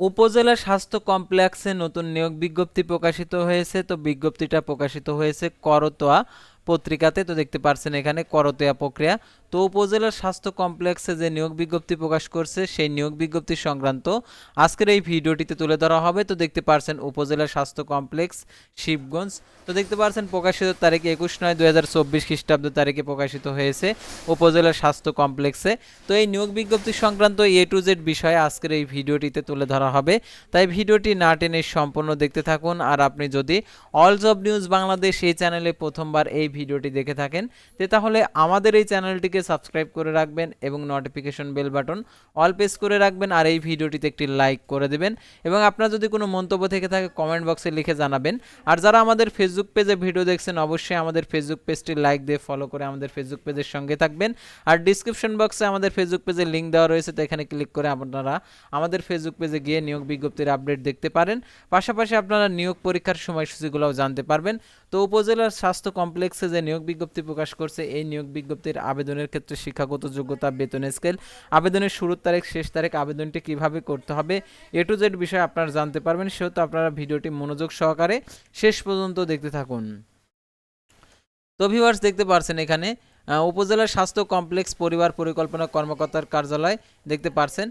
উপজেলা স্বাস্থ্য কমপ্লেক্সে নতুন নিয়োগ বিজ্ঞপ্তি প্রকাশিত হয়েছে। তো বিজ্ঞপ্তিটা প্রকাশিত হয়েছে করতোয়া। পত্রিকাতে তো দেখতে পারছেন এখানে করতোয়া প্রক্রিয়া। তো উপজেলার স্বাস্থ্য কমপ্লেক্সে যে নিয়োগ বিজ্ঞপ্তি প্রকাশ করছে, সেই নিয়োগ বিজ্ঞপ্তি সংক্রান্ত আজকের এই ভিডিওটিতে তুলে ধরা হবে। তো দেখতে পারছেন উপজেলা স্বাস্থ্য কমপ্লেক্স, শিবগঞ্জ। তো দেখতে পারছেন প্রকাশিত তারিখ একুশ নয় দু হাজার চব্বিশ খ্রিস্টাব্দ তারিখে প্রকাশিত হয়েছে উপজেলা স্বাস্থ্য কমপ্লেক্সে। তো এই নিয়োগ বিজ্ঞপ্তি সংক্রান্ত এ টু জেড বিষয়ে আজকের এই ভিডিওটিতে তুলে ধরা হবে। তাই ভিডিওটি না টেনে সম্পূর্ণ দেখতে থাকুন। আর আপনি যদি অল জব নিউজ বাংলাদেশ এই চ্যানেলে প্রথমবার এই ভিডিওটি দেখে থাকেন, তে তাহলে আমাদের এই চ্যানেলটিকে সাবস্ক্রাইব করে রাখবেন এবং notification bell button all press করে রাখবেন আর এই ভিডিওটিতে একটি লাইক করে দেবেন। এবং আপনার যদি কোনো মন্তব্য থেকে থাকে কমেন্ট বক্সে লিখে জানাবেন। আর যারা আমাদের ফেসবুক পেজে ভিডিও দেখছেন, অবশ্যই আমাদের ফেসবুক পেজটি লাইক দিয়ে ফলো করে আমাদের ফেসবুক পেজের সঙ্গে থাকবেন। আর ডিসক্রিপশন বক্সে আমাদের ফেসবুক পেজে লিঙ্ক দেওয়া রয়েছে, তো এখানে ক্লিক করে আপনারা আমাদের ফেসবুক পেজে গিয়ে নিয়োগ বিজ্ঞপ্তির আপডেট দেখতে পারেন। পাশাপাশি আপনারা নিয়োগ পরীক্ষার সময়সূচিগুলোও জানতে পারবেন। তো উপজেলার স্বাস্থ্য কমপ্লেক্সে যে নিয়োগ বিজ্ঞপ্তি প্রকাশ করছে। এই নিয়োগ বিজ্ঞপ্তির আবেদনের ক্ষেত্রে শিক্ষাগত যোগ্যতা বেতন স্কেল। আবেদনের শুরুর তারিখ শেষ তারিখ আবেদনটি কীভাবে করতে হবে এ টু জেড বিষয়ে আপনারা জানতে পারবেন। সেহেতু আপনারা ভিডিওটি মনোযোগ সহকারে শেষ পর্যন্ত দেখতে থাকুন। তো ভিউয়ার্স দেখতে পারছেন এখানে আহ, উপজেলার স্বাস্থ্য কমপ্লেক্স পরিবার পরিকল্পনা কর্মকর্তার কার্যালয় দেখতে পারছেন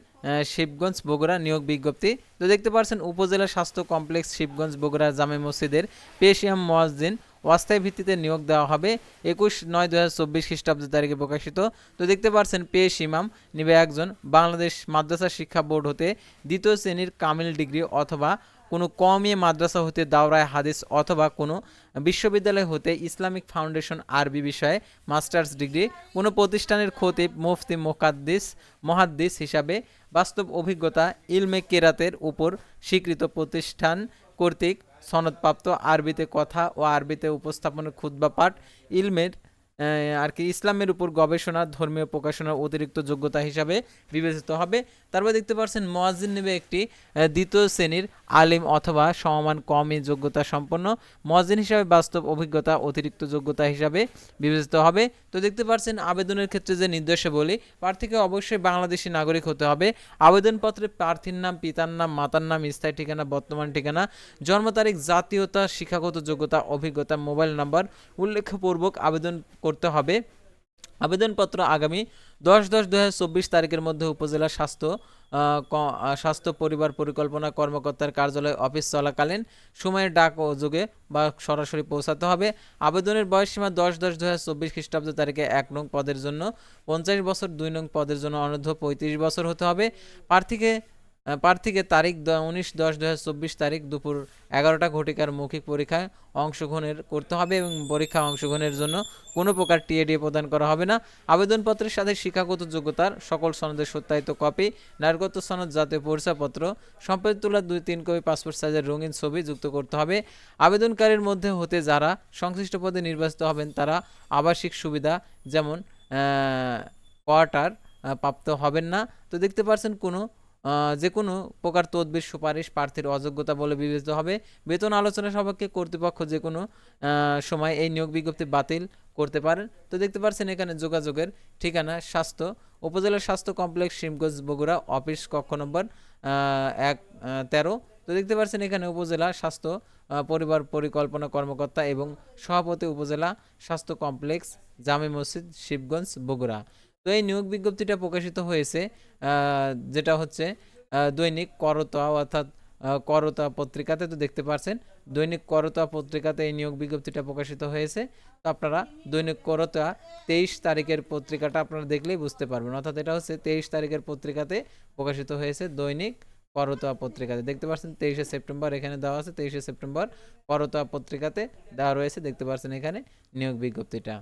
শিবগঞ্জ বগুড়া নিয়োগ বিজ্ঞপ্তি। তো দেখতে পারছেন উপজেলা স্বাস্থ্য কমপ্লেক্স শিবগঞ্জ বগুড়া জামে মসজিদের পেশিয়াম মোয়াজ্জিন অস্থায়ী ভিত্তিতে নিয়োগ দেওয়া হবে। একুশ নয় দু হাজার চব্বিশ খ্রিস্টাব্দ তারিখে প্রকাশিত। তো দেখতে পারছেন পেশ ইমাম নিবে একজন বাংলাদেশ মাদ্রাসা শিক্ষা বোর্ড হতে দ্বিতীয় শ্রেণির কামিল ডিগ্রি অথবা কোনো কমিয়ে মাদ্রাসা হতে দাওরায় হাদিস অথবা কোনো বিশ্ববিদ্যালয় হতে ইসলামিক ফাউন্ডেশন আরবি বিষয়ে মাস্টার্স ডিগ্রি, কোনো প্রতিষ্ঠানের খতিব, মুফতি মোকাদ্দিস মহাদ্দিস হিসাবে বাস্তব অভিজ্ঞতা ইলমে কেরাতের উপর স্বীকৃত প্রতিষ্ঠান কর্তৃক সনদপ্রাপ্ত আরবিতে কথা ও আরবিতে উপস্থাপনের খুদ্া পাঠ, ইলমের আর কি ইসলামের উপর গবেষণা, ধর্মীয় প্রকাশনার অতিরিক্ত যোগ্যতা হিসাবে বিবেচিত হবে। তারপর দেখতে পাচ্ছেন মোয়াজিন নেবে একটি দ্বিতীয় শ্রেণির আলিম অথবা সমমান কমই যোগ্যতা সম্পন্ন। মোয়াজিন হিসাবে বাস্তব অভিজ্ঞতা, অতিরিক্ত যোগ্যতা হিসাবে বিবেচিত হবে। তো দেখতে পাচ্ছেন আবেদনের ক্ষেত্রে যে নির্দেশাবলী প্রার্থীকে অবশ্যই বাংলাদেশি নাগরিক হতে হবে। আবেদনপত্রে প্রার্থীর নাম, পিতার নাম, মাতার নাম, স্থায়ী ঠিকানা, বর্তমান ঠিকানা, জন্ম তারিখ, জাতীয়তা, শিক্ষাগত যোগ্যতা, অভিজ্ঞতা, মোবাইল নাম্বার উল্লেখপূর্বক আবেদন করতে হবে। আবেদনপত্র আগামী দশ দশ দু তারিখের মধ্যে উপজেলা স্বাস্থ্য স্বাস্থ্য পরিবার পরিকল্পনা কর্মকর্তার কার্যালয় অফিস চলাকালীন সময়ের ডাক ও যোগে বা সরাসরি পৌঁছাতে হবে। আবেদনের বয়সসীমা দশ দশ দু হাজার চব্বিশ খ্রিস্টাব্দ তারিখে এক নং পদের জন্য, পঞ্চাশ বছর দুই নং পদের জন্য অনূর্ধ্ব পঁয়ত্রিশ বছর হতে হবে। প্রার্থীকে প্রার্থীকে তারিখ উনিশ দশ দু হাজার চব্বিশ তারিখ দুপুর এগারোটা ঘটিকার মৌখিক পরীক্ষায় অংশগ্রহণের করতে হবে এবং পরীক্ষা অংশগ্রহণের জন্য কোনো প্রকার টিএডি প্রদান করা হবে না। আবেদনপত্রের সাথে শিক্ষাগত যোগ্যতার সকল সনদের সত্যায়িত কপি, নারগত সনদ, জাতীয় পরিচয়পত্র সম্পত্তি তোলা দুই তিন কপি, পাসপোর্ট সাইজের রঙিন ছবি যুক্ত করতে হবে। আবেদনকারীর মধ্যে হতে যারা সংশ্লিষ্ট পদে নির্বাচিত হবেন, তারা আবাসিক সুবিধা যেমন কোয়ার্টার প্রাপ্ত হবেন না। তো দেখতে পারছেন কোনো যে কোনো প্রকার তদবির সুপারিশ প্রার্থীর অযোগ্যতা বলে বিবেচিত হবে। বেতন আলোচনা সাপেক্ষে কর্তৃপক্ষ যে কোনো সময় এই নিয়োগ বিজ্ঞপ্তি বাতিল করতে পারেন। তো দেখতে পাচ্ছেন এখানে যোগাযোগের ঠিকানা, স্বাস্থ্য, উপজেলা স্বাস্থ্য কমপ্লেক্স, শিমগঞ্জ, বগুড়া, অফিস কক্ষ নম্বর এক তেরো। তো দেখতে পাচ্ছেন এখানে উপজেলা স্বাস্থ্য পরিবার পরিকল্পনা কর্মকর্তা এবং সভাপতি উপজেলা স্বাস্থ্য কমপ্লেক্স, জামে মসজিদ, শিবগঞ্জ, বগুড়া। তো এই নিয়োগ বিজ্ঞপ্তিটা প্রকাশিত হয়েছে যেটা হচ্ছে দৈনিক করতা অর্থাৎ করতা পত্রিকাতে তো দেখতে পাচ্ছেন দৈনিক করতা পত্রিকাতে এই নিয়োগ বিজ্ঞপ্তিটা প্রকাশিত হয়েছে। তো আপনারা দৈনিক করতা তেইশ তারিখের পত্রিকাটা আপনারা দেখলেই বুঝতে পারবেন। অর্থাৎ এটা হচ্ছে তেইশ তারিখের পত্রিকাতে প্রকাশিত হয়েছে দৈনিক করতোয়া পত্রিকাতে। দেখতে পাচ্ছেন তেইশে সেপ্টেম্বর এখানে দেওয়া আছে, তেইশে সেপ্টেম্বর করতোয়া পত্রিকাতে দেওয়া রয়েছে, দেখতে পাচ্ছেন এখানে নিয়োগ বিজ্ঞপ্তিটা।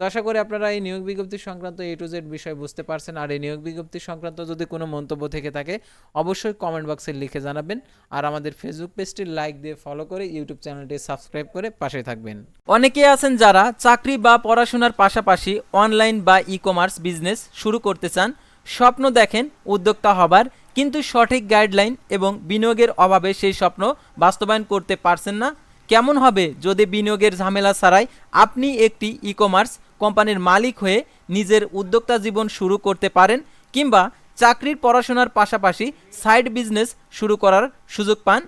তো আশা করি আপনারা এই নিয়োগ বিজ্ঞপ্তি সংক্রান্ত এ টু জেড বিষয় বুঝতে পারছেন। আর এই নিয়োগ বিজ্ঞপ্তি সংক্রান্ত যদি কোনো মন্তব্য থেকে থাকে, অবশ্যই কমেন্ট বক্সে লিখে জানাবেন। আর আমাদের ফেসবুক পেজটি লাইক দিয়ে ফলো করে ইউটিউব চ্যানেলটি সাবস্ক্রাইব করে পাশে থাকবেন। অনেকে আছেন যারা চাকরি বা পড়াশোনার পাশাপাশি অনলাইন বা ই কমার্স বিজনেস শুরু করতে চান, স্বপ্ন দেখেন উদ্যোক্তা হবার, কিন্তু সঠিক গাইডলাইন এবং বিনিয়োগের অভাবে সেই স্বপ্ন বাস্তবায়ন করতে পারছেন না। কেমন হবে যদি বিনিয়োগের ঝামেলা ছাড়াই আপনি একটি ই কমার্স কোম্পানির মালিক হয়ে নিজের উদ্যোক্তা জীবন শুরু করতে পারেন কিংবা চাকরির পড়াশোনার পাশাপাশি সাইড বিজনেস শুরু করার সুযোগ পান।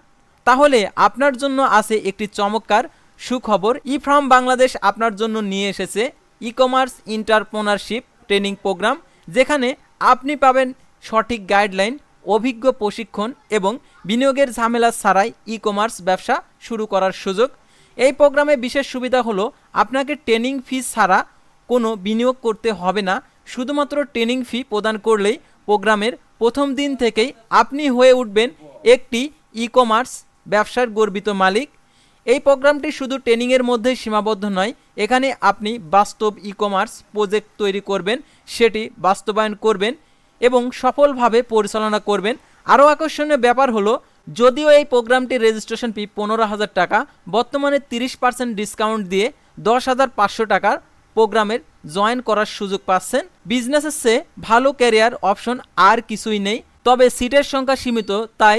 তাহলে আপনার জন্য আছে একটি চমৎকার সুখবর। ই বাংলাদেশ আপনার জন্য নিয়ে এসেছে e commerce entrepreneurship training program যেখানে আপনি পাবেন সঠিক গাইডলাইন অভিজ্ঞ প্রশিক্ষণ এবং বিনিয়োগের ঝামেলা ছাড়াই ই কমার্স ব্যবসা শুরু করার সুযোগ। এই প্রোগ্রামে বিশেষ সুবিধা হলো আপনাকে ট্রেনিং ফি ছাড়া কোনো বিনিয়োগ করতে হবে না। শুধুমাত্র ট্রেনিং ফি প্রদান করলেই প্রোগ্রামের প্রথম দিন থেকেই আপনি হয়ে উঠবেন একটি ই কমার্স ব্যবসার গর্বিত মালিক। এই প্রোগ্রামটি শুধু ট্রেনিংয়ের মধ্যেই সীমাবদ্ধ নয়, এখানে আপনি বাস্তব ই কমার্স প্রজেক্ট তৈরি করবেন, সেটি বাস্তবায়ন করবেন এবং সফলভাবে পরিচালনা করবেন। আরও আকর্ষণীয় ব্যাপার হলো, যদিও এই প্রোগ্রামটির রেজিস্ট্রেশন ফি পনেরো হাজার টাকা, বর্তমানে তিরিশ পার্সেন্ট ডিসকাউন্ট দিয়ে দশ হাজার পাঁচশো টাকার প্রোগ্রামের জয়েন করার সুযোগ পাচ্ছেন। বিজনেসের চেয়ে ভালো ক্যারিয়ার অপশন আর কিছুই নেই, তবে সিটের সংখ্যা সীমিত, তাই